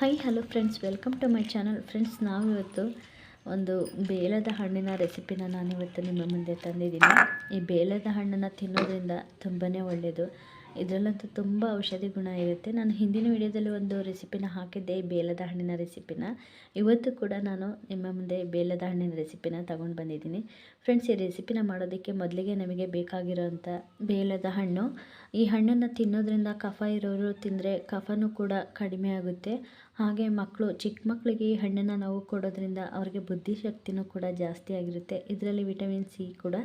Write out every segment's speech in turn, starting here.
Hi hello friends welcome to my channel friends ನಾವಿವತ್ತು ಒಂದು ಬೇಲದ ಹಣ್ಣಿನ ರೆಸಿಪಿನ ನಾನಿವತ್ತು ನಿಮ್ಮ ಮುಂದೆ ತಂದಿದ್ದೀನಿ. ಈ ಬೇಲದ ಹಣ್ಣನ್ನು ತಿನ್ನೋದ್ರಿಂದ ತುಂಬಾ ಒಳ್ಳೆಯದು ಇದರಲ್ಲಂತೂ ತುಂಬ ಔಷಧಿ ಗುಣ ಇರುತ್ತೆ. ನಾನು ಹಿಂದಿನ ವಿಡಿಯೋದಲ್ಲಿ ಒಂದು ರೆಸಿಪಿನ ಹಾಕಿದ್ದೆ, ಈ ಬೇಲದ ಹಣ್ಣಿನ ರೆಸಿಪಿನ. ಇವತ್ತು ಕೂಡ ನಾನು ನಿಮ್ಮ ಮುಂದೆ ಬೇಲದ ಹಣ್ಣಿನ ರೆಸಿಪಿನ ತಗೊಂಡು ಬಂದಿದ್ದೀನಿ. ಫ್ರೆಂಡ್ಸ್ ಈ ರೆಸಿಪಿನ ಮಾಡೋದಕ್ಕೆ ಮೊದಲಿಗೆ ನಮಗೆ ಬೇಕಾಗಿರೋಂಥ ಬೇಲದ ಹಣ್ಣು ಈ ಹಣ್ಣನ್ನು ತಿನ್ನೋದ್ರಿಂದ ಕಫ ಇರೋರು ತಿಂದರೆ ಕಫನೂ ಕೂಡ ಕಡಿಮೆ ಆಗುತ್ತೆ. ಹಾಗೆ ಮಕ್ಕಳು ಚಿಕ್ಕ ಮಕ್ಕಳಿಗೆ ಈ ಹಣ್ಣನ್ನು ನಾವು ಕೊಡೋದ್ರಿಂದ ಅವ್ರಿಗೆ ಬುದ್ಧಿಶಕ್ತಿನೂ ಕೂಡ ಜಾಸ್ತಿ ಆಗಿರುತ್ತೆ. ಇದರಲ್ಲಿ ವಿಟಮಿನ್ ಸಿ ಕೂಡ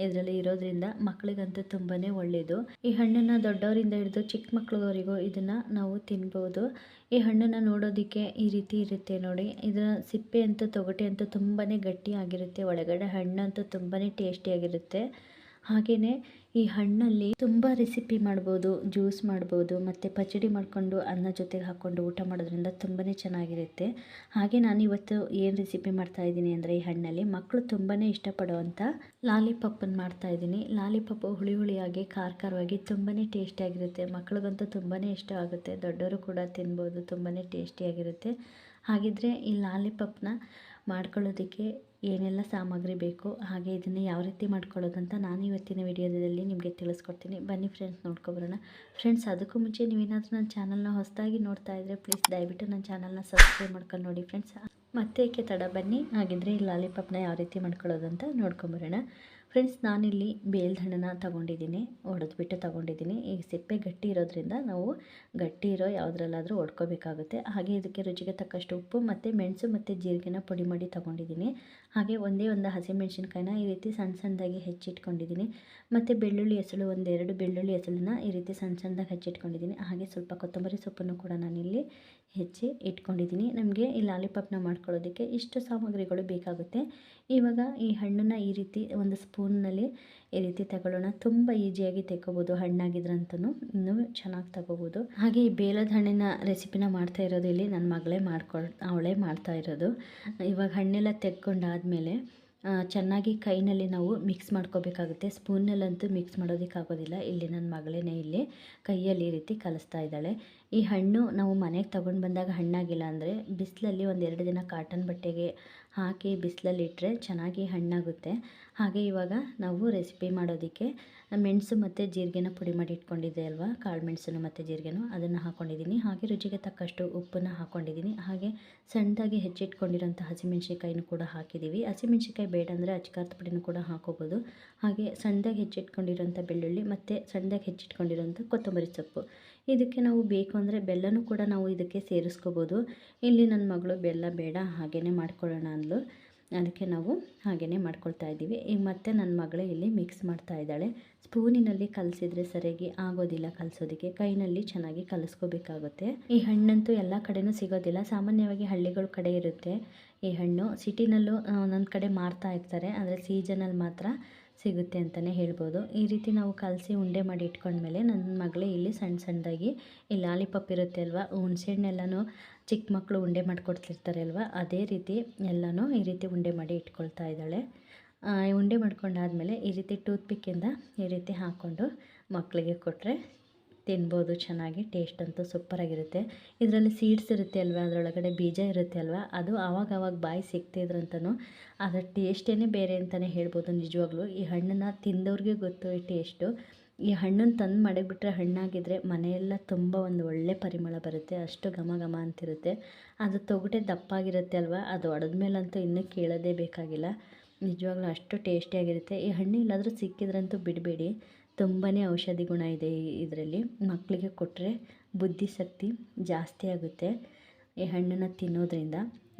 ಇದರಲ್ಲಿ ಇರೋದ್ರಿಂದ ಮಕ್ಕಳಿಗಂತೂ ತುಂಬಾ ಒಳ್ಳೆಯದು ಈ ಹಣ್ಣನ್ನು ದೊಡ್ಡವರಿಂದ ಹಿಡಿದು ಚಿಕ್ಕ ಮಕ್ಕಳವರೆಗೂ ಇದನ್ನು ನಾವು ತಿನ್ಬೋದು. ಈ ಹಣ್ಣನ್ನು ನೋಡೋದಕ್ಕೆ ಈ ರೀತಿ ಇರುತ್ತೆ ನೋಡಿ. ಇದರ ಸಿಪ್ಪೆ ಅಂತೂ ತೊಗಟೆ ಅಂತೂ ತುಂಬಾ ಗಟ್ಟಿಯಾಗಿರುತ್ತೆ. ಒಳಗಡೆ ಹಣ್ಣಂತೂ ತುಂಬಾ ಟೇಸ್ಟಿಯಾಗಿರುತ್ತೆ. ಹಾಗೆಯೇ ಈ ಹಣ್ಣಲ್ಲಿ ತುಂಬ ರೆಸಿಪಿ ಮಾಡ್ಬೋದು ಜ್ಯೂಸ್ ಮಾಡ್ಬೋದು, ಮತ್ತು ಪಚಡಿ ಮಾಡಿಕೊಂಡು ಅನ್ನ ಜೊತೆಗೆ ಹಾಕ್ಕೊಂಡು ಊಟ ಮಾಡೋದ್ರಿಂದ ತುಂಬಾ ಚೆನ್ನಾಗಿರುತ್ತೆ. ಹಾಗೆ ನಾನು ಇವತ್ತು ಏನು ರೆಸಿಪಿ ಮಾಡ್ತಾ ಇದ್ದೀನಿ ಅಂದರೆ ಈ ಹಣ್ಣಲ್ಲಿ ಮಕ್ಕಳು ತುಂಬಾ ಇಷ್ಟಪಡುವಂಥ ಮಾಡ್ತಾ ಇದ್ದೀನಿ. ಲಾಲಿಪಪ್ಪು ಹುಳಿ ಹುಳಿಯಾಗಿ ಖಾರ ಖಾರವಾಗಿ ತುಂಬಾ ಟೇಸ್ಟಿಯಾಗಿರುತ್ತೆ ಮಕ್ಕಳಿಗಂತೂ ತುಂಬಾ ಇಷ್ಟ ಆಗುತ್ತೆ. ದೊಡ್ಡವರು ಕೂಡ ತಿನ್ಬೋದು ತುಂಬಾ ಟೇಸ್ಟಿಯಾಗಿರುತ್ತೆ ಹಾಗಿದ್ರೆ ಈ ಲಾಲಿಪಪ್ನ ಮಾಡ್ಕೊಳ್ಳೋದಕ್ಕೆ ಏನೆಲ್ಲ ಸಾಮಗ್ರಿ ಬೇಕು ಹಾಗೆ ಇದನ್ನು ಯಾವ ರೀತಿ ಮಾಡ್ಕೊಳ್ಳೋದು ಅಂತ ನಾನು ಇವತ್ತಿನ ವಿಡಿಯೋದಲ್ಲಿ ನಿಮಗೆ ತಿಳಿಸ್ಕೊಡ್ತೀನಿ. ಬನ್ನಿ ಫ್ರೆಂಡ್ಸ್ ನೋಡ್ಕೊಬರೋಣ. ಫ್ರೆಂಡ್ಸ್ ಅದಕ್ಕೂ ಮುಂಚೆ ನೀವೇನಾದರೂ ನನ್ನ ಚಾನಲ್ನ ಹೊಸದಾಗಿ ನೋಡ್ತಾ ಇದ್ದರೆ ಪ್ಲೀಸ್ ದಯವಿಟ್ಟು ನನ್ನ ಚಾನಲ್ನ ಸಬ್ಸ್ಕ್ರೈಬ್ ಮಾಡ್ಕೊಂಡು ನೋಡಿ ಫ್ರೆಂಡ್ಸ್ ಮತ್ತೆ ಏಕೆ ತಡ? ಬನ್ನಿ. ಹಾಗಿದ್ರೆ ಈ ಲಾಲಿಪಾಪ್ನ ಯಾವ ರೀತಿ ಮಾಡ್ಕೊಳ್ಳೋದು ಅಂತ ನೋಡ್ಕೊಂಬರೋಣ. ಫ್ರೆಂಡ್ಸ್ ನಾನಿಲ್ಲಿ ಬೇಲ್ದಣ್ಣನ ಒಡೆದು ಒಡೆದ್ಬಿಟ್ಟು ತೊಗೊಂಡಿದ್ದೀನಿ. ಈಗ ಸಿಪ್ಪೆ ಗಟ್ಟಿ ಇರೋದ್ರಿಂದ ನಾವು ಗಟ್ಟಿ ಇರೋ ಯಾವುದ್ರಲ್ಲಾದರೂ ಒಡ್ಕೋಬೇಕಾಗುತ್ತೆ. ಹಾಗೆ ಇದಕ್ಕೆ ರುಚಿಗೆ ತಕ್ಕಷ್ಟು ಉಪ್ಪು ಮತ್ತು ಮೆಣಸು ಮತ್ತು ಜೀರಿಗೆನ ಪುಡಿ ಮಾಡಿ ತೊಗೊಂಡಿದ್ದೀನಿ. ಹಾಗೆ ಒಂದೇ ಒಂದು ಹಸಿಮೆಣಸಿನ್ಕಾಯಿನ ಈ ರೀತಿ ಸಣ್ಣ ಸಣ್ಣದಾಗಿ ಹೆಚ್ಚಿಟ್ಕೊಂಡಿದ್ದೀನಿ. ಮತ್ತು ಬೆಳ್ಳುಳ್ಳಿ ಹೆಸಳು, ಒಂದೆರಡು ಬೆಳ್ಳುಳ್ಳಿ ಹೆಸಳನ್ನ ಈ ರೀತಿ ಸಣ್ಣ ಸಣ್ಣದಾಗಿ ಹೆಚ್ಚಿಟ್ಕೊಂಡಿದ್ದೀನಿ. ಹಾಗೆ ಸ್ವಲ್ಪ ಕೊತ್ತಂಬರಿ ಸೊಪ್ಪನ್ನು ಕೂಡ ನಾನಿಲ್ಲಿ ಹೆಚ್ಚಿ ಇಟ್ಕೊಂಡಿದ್ದೀನಿ. ನಮಗೆ ಈ ಲಾಲಿಪಾಪ್ನ ಮಾಡ್ಕೊಳ್ಳೋದಕ್ಕೆ ಇಷ್ಟು ಸಾಮಗ್ರಿಗಳು ಬೇಕಾಗುತ್ತೆ. ಇವಾಗ ಈ ಹಣ್ಣನ್ನು ಈ ರೀತಿ ಒಂದು ಸ್ಪೂನ್ನಲ್ಲಿ ಈ ರೀತಿ ತಗೊಳ್ಳೋಣ. ತುಂಬ ಈಸಿಯಾಗಿ ತೆಕ್ಕೋಬೋದು ಹಣ್ಣಾಗಿದ್ರಂತೂ ಇನ್ನೂ ಚೆನ್ನಾಗಿ ತಗೋಬೋದು. ಹಾಗೆ ಈ ಬೇಲದ ಹಣ್ಣಿನ ರೆಸಿಪಿನ ಮಾಡ್ತಾ ಇರೋದು ಇಲ್ಲಿ ನನ್ನ ಮಗಳೇ ಮಾಡ್ಕೊಳ್, ಅವಳೇ ಮಾಡ್ತಾ ಇರೋದು. ಇವಾಗ ಹಣ್ಣೆಲ್ಲ ತೆಕ್ಕೊಂಡಾದಮೇಲೆ ಚೆನ್ನಾಗಿ ಕೈನಲ್ಲಿ ನಾವು ಮಿಕ್ಸ್ ಮಾಡ್ಕೋಬೇಕಾಗುತ್ತೆ. ಸ್ಪೂನಲ್ಲಂತೂ ಮಿಕ್ಸ್ ಮಾಡೋದಕ್ಕಾಗೋದಿಲ್ಲ. ಇಲ್ಲಿ ನನ್ನ ಮಗಳೇ ಇಲ್ಲಿ ಕೈಯಲ್ಲಿ ಈ ರೀತಿ ಕಲಿಸ್ತಾ ಇದ್ದಾಳೆ. ಈ ಹಣ್ಣು ನಾವು ಮನೆಗೆ ತೊಗೊಂಡು ಬಂದಾಗ ಹಣ್ಣಾಗಿಲ್ಲ ಅಂದರೆ ಬಿಸಿಲಲ್ಲಿ ಒಂದೆರಡು ದಿನ ಕಾಟನ್ ಬಟ್ಟೆಗೆ ಹಾಕಿ ಬಿಸಿಲಲ್ಲಿ ಇಟ್ಟರೆ ಚೆನ್ನಾಗಿ ಹಣ್ಣಾಗುತ್ತೆ. ಹಾಗೆ ಇವಾಗ ನಾವು ರೆಸಿಪಿ ಮಾಡೋದಕ್ಕೆ ಮೆಣಸು ಮತ್ತು ಜೀರಿಗೆನ ಪುಡಿ ಮಾಡಿ ಇಟ್ಕೊಂಡಿದ್ದೆ ಅಲ್ವಾ? ಕಾಳು ಮೆಣಸನ್ನು ಮತ್ತು ಜೀರಿಗೆನೂ ಅದನ್ನು ಹಾಕ್ಕೊಂಡಿದ್ದೀನಿ ಹಾಗೆ ರುಚಿಗೆ ತಕ್ಕಷ್ಟು ಉಪ್ಪನ್ನು ಹಾಕ್ಕೊಂಡಿದ್ದೀನಿ ಹಾಗೆ ಸಣ್ಣದಾಗಿ ಹೆಚ್ಚಿಟ್ಕೊಂಡಿರೋಂಥ ಹಸಿಮೆಣ್ಸಿಕಾಯಿನೂ ಕೂಡ ಹಾಕಿದ್ದೀವಿ ಹಸಿಮೆಣ್ಸಿಕಾಯಿ ಬೇಡ ಅಂದರೆ ಅಚ್ಕಾರದ ಪುಡಿನೂ ಕೂಡ ಹಾಕೋಬೋದು. ಹಾಗೆ ಸಣ್ಣದಾಗಿ ಹೆಚ್ಚಿಟ್ಕೊಂಡಿರೋಂಥ ಬೆಳ್ಳುಳ್ಳಿ ಮತ್ತು ಸಣ್ಣದಾಗಿ ಹೆಚ್ಚಿಟ್ಕೊಂಡಿರೋಂಥ ಕೊತ್ತಂಬರಿ ಸೊಪ್ಪು. ಇದಕ್ಕೆ ನಾವು ಬೇಕು ಅಂದರೆ ಬೆಲ್ಲನೂ ಕೂಡ ನಾವು ಇದಕ್ಕೆ ಸೇರಿಸ್ಕೋಬೋದು. ಇಲ್ಲಿ ನನ್ನ ಮಗಳು ಬೆಲ್ಲ ಬೇಡ ಹಾಗೇ ಮಾಡ್ಕೊಳ್ಳೋಣ ಅಂದ್ಲು. ಅದಕ್ಕೆ ನಾವು ಹಾಗೆಯೇ ಮಾಡ್ಕೊಳ್ತಾ ಇದ್ದೀವಿ. ಈಗ ಮತ್ತೆ ನನ್ನ ಮಗಳೇ ಇಲ್ಲಿ ಮಿಕ್ಸ್ ಮಾಡ್ತಾ ಇದ್ದಾಳೆ. ಸ್ಪೂನಿನಲ್ಲಿ ಕಲಸಿದ್ರೆ ಸರಿಯಾಗಿ ಆಗೋದಿಲ್ಲ ಕಲಸೋದಕ್ಕೆ. ಕೈನಲ್ಲಿ ಚೆನ್ನಾಗಿ ಕಲಸ್ಕೋಬೇಕಾಗುತ್ತೆ. ಈ ಹಣ್ಣಂತೂ ಎಲ್ಲ ಕಡೆನೂ ಸಿಗೋದಿಲ್ಲ. ಸಾಮಾನ್ಯವಾಗಿ ಹಳ್ಳಿಗಳ ಕಡೆ ಇರುತ್ತೆ ಈ ಹಣ್ಣು. ಸಿಟಿನಲ್ಲೂ ಒಂದೊಂದು ಕಡೆ ಮಾರ್ತಾ ಇರ್ತಾರೆ. ಅಂದರೆ ಸೀಸನಲ್ಲಿ ಮಾತ್ರ. ಸಿಗುತ್ತೆ ಅಂತಲೇ ಹೇಳ್ಬೋದು. ಈ ರೀತಿ ನಾವು ಕಲಸಿ ಉಂಡೆ ಮಾಡಿ ಇಟ್ಕೊಂಡ್ಮೇಲೆ ನನ್ನ ಮಗಳೇ ಇಲ್ಲಿ ಸಣ್ಣ ಸಣ್ಣದಾಗಿ ಈ ಲಾಲಿಪಾಪ್ ಇರುತ್ತೆ ಅಲ್ವಾ ಹುಣಸೆಹಣ್ಣೆಲ್ಲನೂ ಚಿಕ್ಕ ಮಕ್ಕಳು ಉಂಡೆ ಮಾಡಿಕೊಡ್ತಿರ್ತಾರೆ ಅಲ್ವಾ ಅದೇ ರೀತಿ ಎಲ್ಲನೂ ಈ ರೀತಿ ಉಂಡೆ ಮಾಡಿ ಇಟ್ಕೊಳ್ತಾ ಇದ್ದಾಳೆ. ಉಂಡೆ ಮಾಡ್ಕೊಂಡಾದಮೇಲೆ ಈ ರೀತಿ ಟೂತ್ ಪಿಕ್ಕಿಂದ ಈ ರೀತಿ ಹಾಕ್ಕೊಂಡು ಮಕ್ಕಳಿಗೆ ಕೊಟ್ಟರೆ ತಿನ್ಬೋದು, ಚೆನ್ನಾಗಿ ಟೇಸ್ಟ್ ಅಂತೂ ಸೂಪರಾಗಿರುತ್ತೆ ಇದರಲ್ಲಿ ಸೀಡ್ಸ್ ಇರುತ್ತೆ ಅಲ್ವಾ, ಅದರೊಳಗಡೆ ಬೀಜ ಇರುತ್ತೆ ಅಲ್ವಾ, ಅದು ಆವಾಗ ಅವಾಗ ಬಾಯಿ ಸಿಗ್ತಿದ್ರಂತನೂ ಅದರ ಟೇಸ್ಟೇ ಬೇರೆ ಅಂತಲೇ ಹೇಳ್ಬೋದು ನಿಜವಾಗ್ಲೂ. ಈ ಹಣ್ಣನ್ನು ತಿಂದವ್ರಿಗೆ ಗೊತ್ತು ಈ ಟೇಸ್ಟು ಈ ಹಣ್ಣನ್ನು ತಂದು ಮಡಗಿಬಿಟ್ರೆ ಹಣ್ಣಾಗಿದ್ದರೆ ಮನೆಯೆಲ್ಲ ತುಂಬ ಒಂದು ಒಳ್ಳೆ ಪರಿಮಳ ಬರುತ್ತೆ, ಅಷ್ಟು ಘಮ ಘಮ ಅಂತಿರುತ್ತೆ. ಅದು ತೊಗಟೆ ದಪ್ಪಾಗಿರುತ್ತೆ ಅಲ್ವಾ, ಅದು ಒಡೆದ ಮೇಲಂತೂ ಇನ್ನೂ ಕೇಳೋದೇ ಬೇಕಾಗಿಲ್ಲ. ನಿಜವಾಗ್ಲೂ ಅಷ್ಟು ಟೇಸ್ಟಿಯಾಗಿರುತ್ತೆ ಈ ಹಣ್ಣು ಎಲ್ಲಾದರೂ ಸಿಕ್ಕಿದ್ರಂತೂ ಬಿಡಬೇಡಿ. ತುಂಬಾ ಔಷಧಿ ಗುಣ ಇದೆ ಇದರಲ್ಲಿ. ಮಕ್ಕಳಿಗೆ ಕೊಟ್ಟರೆ ಬುದ್ಧಿಶಕ್ತಿ ಜಾಸ್ತಿ ಆಗುತ್ತೆ. ಈ ಹಣ್ಣನ್ನು ತಿನ್ನೋದ್ರಿಂದ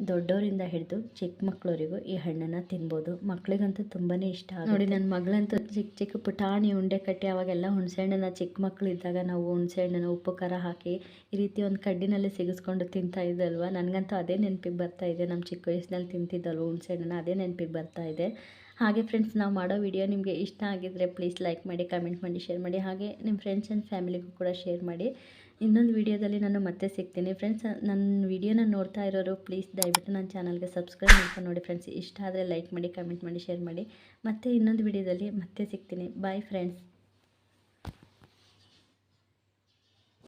ದೊಡ್ಡವರಿಂದ ಹಿಡಿದು ಚಿಕ್ಕ ಮಕ್ಕಳವರೆಗೂ ಈ ಹಣ್ಣನ್ನು ತಿನ್ಬೋದು. ಮಕ್ಕಳಿಗಂತೂ ತುಂಬಾ ಇಷ್ಟ ನೋಡಿ ನನ್ನ ಮಗಳಂತೂ ಚಿಕ್ಕ ಚಿಕ್ಕ ಪುಟಾಣಿ ಉಂಡೆ ಕಟ್ಟಿ ಅವಾಗೆಲ್ಲ ಹುಣಸೆಹಣ್ಣನ್ನು ಚಿಕ್ಕ ಮಕ್ಕಳು ಇದ್ದಾಗ ನಾವು ಹುಣಸೆಹಣ್ಣನ್ನು ಉಪ್ಪು, ಖಾರ ಹಾಕಿ ಈ ರೀತಿ ಒಂದು ಕಡ್ಡಿನಲ್ಲಿ ಸಿಗಿಸ್ಕೊಂಡು ತಿಂತಾ ಇದ್ದಲ್ವ? ನನಗಂತೂ ಅದೇ ನೆನಪಿಗೆ ಬರ್ತಾ ಇದೆ. ನಮ್ಮ ಚಿಕ್ಕ ವಯಸ್ಸಿನಲ್ಲಿ ತಿಂತಿದ್ದಲ್ವ ಹುಣಸೆಹಣ್ಣನ್ನು? ಅದೇ ನೆನಪಿಗೆ ಬರ್ತಾ ಇದೆ. ಹಾಗೆ ಫ್ರೆಂಡ್ಸ್ ನಾವು ಮಾಡೋ ವಿಡಿಯೋ ನಿಮಗೆ ಇಷ್ಟ ಆಗಿದ್ದರೆ ಪ್ಲೀಸ್ ಲೈಕ್ ಮಾಡಿ ಕಮೆಂಟ್ ಮಾಡಿ ಶೇರ್ ಮಾಡಿ. ಹಾಗೆ ನಿಮ್ಮ ಫ್ರೆಂಡ್ಸ್ ಆ್ಯಂಡ್ ಫ್ಯಾಮಿಲಿಗೂ ಕೂಡ ಶೇರ್ ಮಾಡಿ. ಇನ್ನೊಂದು ವಿಡಿಯೋದಲ್ಲಿ ನಾನು ಮತ್ತೆ ಸಿಗ್ತೀನಿ. ಫ್ರೆಂಡ್ಸ್ ನನ್ನ ವಿಡಿಯೋನ ನೋಡ್ತಾ ಇರೋರು ಪ್ಲೀಸ್ ದಯವಿಟ್ಟು ನನ್ನ ಚಾನಲ್ಗೆ ಸಬ್ಸ್ಕ್ರೈಬ್ ಮಾಡ್ಕೊಂಡು ನೋಡಿ ಫ್ರೆಂಡ್ಸ್ ಇಷ್ಟ ಆದರೆ ಲೈಕ್ ಮಾಡಿ ಕಮೆಂಟ್ ಮಾಡಿ ಶೇರ್ ಮಾಡಿ. ಮತ್ತೆ ಇನ್ನೊಂದು ವಿಡಿಯೋದಲ್ಲಿ ಮತ್ತೆ ಸಿಗ್ತೀನಿ. Bye friends